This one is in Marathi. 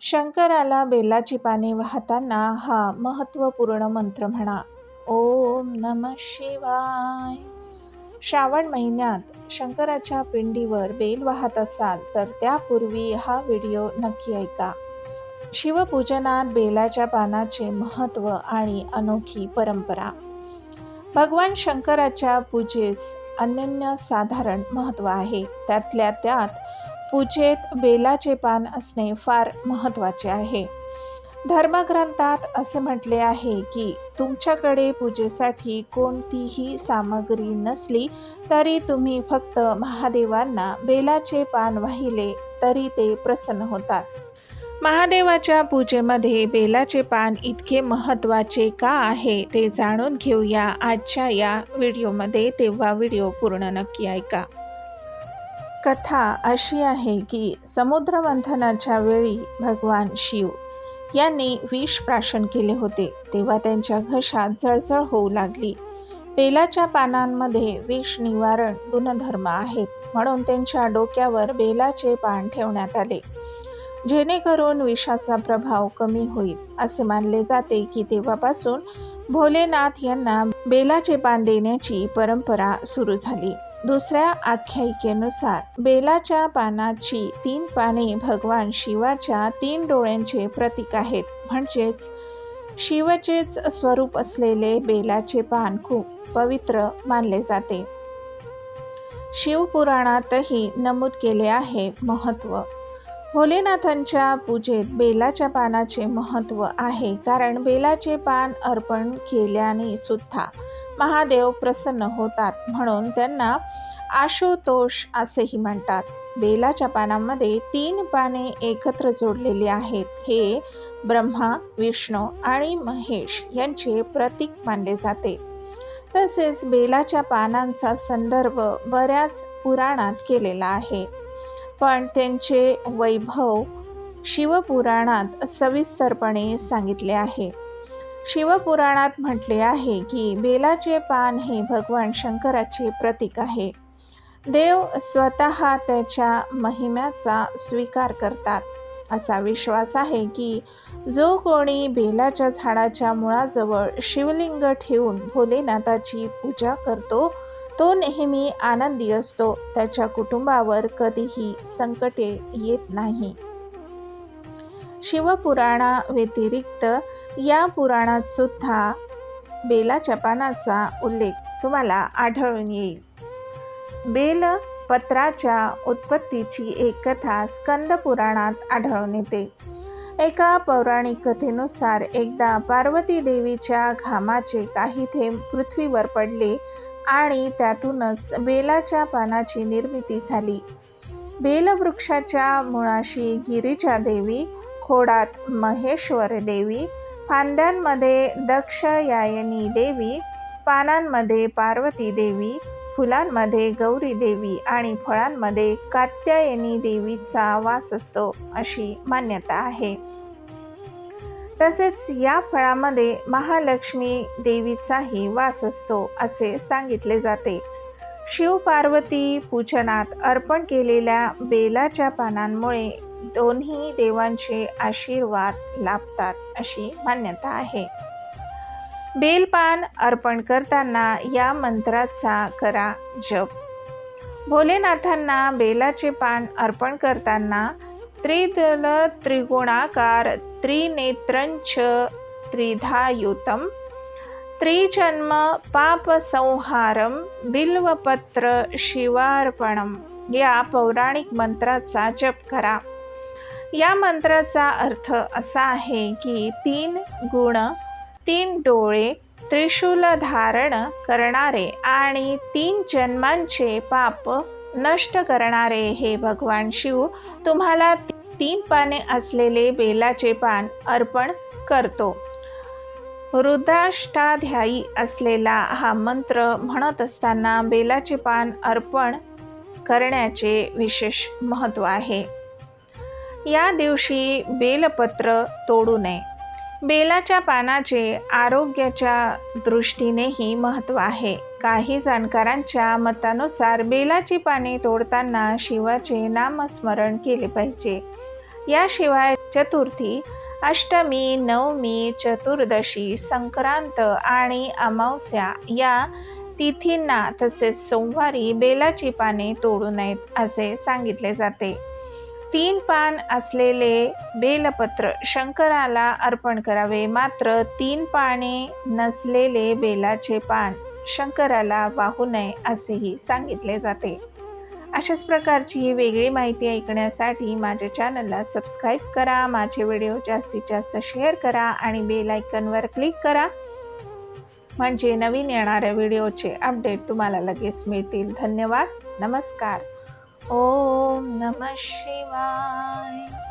शंकराला बेलाची पाने वाहताना हा महत्त्वपूर्ण मंत्र म्हणा. ओम नम शिवाय. श्रावण महिन्यात शंकराच्या पिंडीवर बेल वाहत असाल तर त्यापूर्वी हा व्हिडिओ नक्की ऐका. शिवपूजनात बेलाच्या पानाचे महत्त्व आणि अनोखी परंपरा. भगवान शंकराच्या पूजेस अनन्य साधारण महत्त्व आहे. त्यातल्या त्यात पूजेत बेलाचे पान असणे फार महत्त्वाचे आहे. धर्मग्रंथात असे म्हटले आहे की तुमच्याकडे पूजेसाठी कोणतीही सामग्री नसली तरी तुम्ही फक्त महादेवांना बेलाचे पान वाहिले तरी ते प्रसन्न होतात. महादेवाच्या पूजेमध्ये बेलाचे पान इतके महत्त्वाचे का आहे ते जाणून घेऊया आजच्या या व्हिडिओमध्ये तेव्हा व्हिडिओ पूर्ण नक्की ऐका. कथा अशी आहे की समुद्रमंथनाच्या वेळी भगवान शिव यांनी विष प्राशन केले होते. तेव्हा त्यांच्या घशात जळजळ होऊ लागली. बेलाच्या पानांमध्ये विष निवारण गुणधर्म आहेत म्हणून त्यांच्या डोक्यावर बेलाचे पान ठेवण्यात आले. जेणेकरून विषाचा प्रभाव कमी होईल असे मानले जाते की तेव्हापासून भोलेनाथ यांना बेलाचे पान देण्याची परंपरा सुरू झाली. दुसऱ्या आख्यायिकेनुसार बेलाच्या पानाची तीन पाने भगवान शिवाच्या तीन डोळ्यांचे प्रतीक आहेत. म्हणजेच शिवचेच स्वरूप असलेले बेलाचे पान खूप पवित्र मानले जाते. शिवपुराणातही नमूद केले आहे महत्त्व. भोलेनाथांच्या पूजेत बेलाच्या पानाचे महत्त्व आहे कारण बेलाचे पान अर्पण केल्याने सुद्धा महादेव प्रसन्न होतात म्हणून त्यांना आशुतोष असेही म्हणतात. बेलाच्या पानामध्ये तीन पाने एकत्र जोडलेली आहेत. हे ब्रह्मा विष्णू आणि महेश यांचे प्रतीक मानले जाते. तसेच बेलाच्या पानांचा संदर्भ बऱ्याच पुराणात केलेला आहे. पण त्यांचे वैभव शिवपुराणात सविस्तरपणे सांगितले आहे. शिवपुराणात म्हटले आहे की बेलाचे पान हे भगवान शंकराचे प्रतीक आहे. देव स्वतः त्याच्या महिम्याचा स्वीकार करतात. असा विश्वास आहे की जो कोणी बेलाच्या झाडाच्या मुळाजवळ शिवलिंग ठेवून भोलेनाथाची पूजा करतो तो नेहमी आनंदी असतो. त्याच्या कुटुंबावर कधीही संकटे येत नाही. शिवपुराणाव्यतिरिक्त या पुराणात सुद्धा बेलाच्या पानाचा उल्लेख तुम्हाला आढळून येईल. बेल पत्राच्या उत्पत्तीची एक कथा स्कंद पुराणात आढळून येते. एका पौराणिक कथेनुसार एकदा पार्वती देवीच्या घामाचे काही थेंब पृथ्वीवर पडले आणि त्यातूनच बेलाच्या पानाची निर्मिती झाली. बेलवृक्षाच्या मुळाशी गिरीच्या देवी खोडात महेश्वर देवी फांद्यांमध्ये दक्षयायनी देवी पानांमध्ये पार्वती देवी फुलांमध्ये गौरी देवी आणि फळांमध्ये कात्यायनी देवीचा वास असतो अशी मान्यता आहे. तसेच या फळामध्ये महालक्ष्मी देवीचाही वास असतो असे सांगितले जाते. शिवपार्वती पूजनात अर्पण केलेल्या बेलाच्या पानांमुळे दोन्ही देवांचे आशीर्वाद लाभतात अशी मान्यता आहे. बेलपान अर्पण करताना या मंत्राचा करा जप. भोलेनाथांना बेलाचे पान अर्पण करताना त्रिदल त्रिगुणाकार त्रिनेत्रंच त्रिधायुतं त्रिजन्म पापसंहारम बिल्वपत्र शिवार्पणम या पौराणिक मंत्राचा जप करा. या मंत्राचा अर्थ असा आहे की तीन गुण तीन डोळे त्रिशूल धारण करणारे आणि तीन जन्मांचे पाप नष्ट करणारे हे भगवान शिव तुम्हाला तीन पाने असलेले बेलाचे पान अर्पण करतो. रुद्राष्टाध्यायी असलेला हा मंत्र म्हणत असताना बेलाचे पान अर्पण करण्याचे विशेष महत्त्व आहे. या दिवशी बेलपत्र तोडू नये. बेलाच्या पानाचे आरोग्याच्या दृष्टीनेही महत्त्व आहे. काही जाणकारांच्या मतानुसार बेलाची पाने तोडताना शिवाचे नामस्मरण केले पाहिजे. याशिवाय चतुर्थी अष्टमी नवमी चतुर्दशी संक्रांत आणि अमावस्या या तिथींना तसेच सोमवारी बेलाची पाने तोडू नयेत असे सांगितले जाते. तीन पान असलेले बेलपत्र शंकराला अर्पण करावे. मात्र तीन पाने नसलेले बेलाचे पान शंकराला वाहू नये असेही सांगितले जाते. अशाच प्रकारची ही वेगळी माहिती ऐकण्यासाठी माझ्या चॅनलला सबस्क्राईब करा माझे व्हिडिओ जास्तीत जास्त शेअर करा आणि बेल आयकनवर क्लिक करा. म्हणजे नवीन येणाऱ्या व्हिडिओचे अपडेट तुम्हाला लगेच मिळतील. धन्यवाद. नमस्कार. ओम नम शिवाय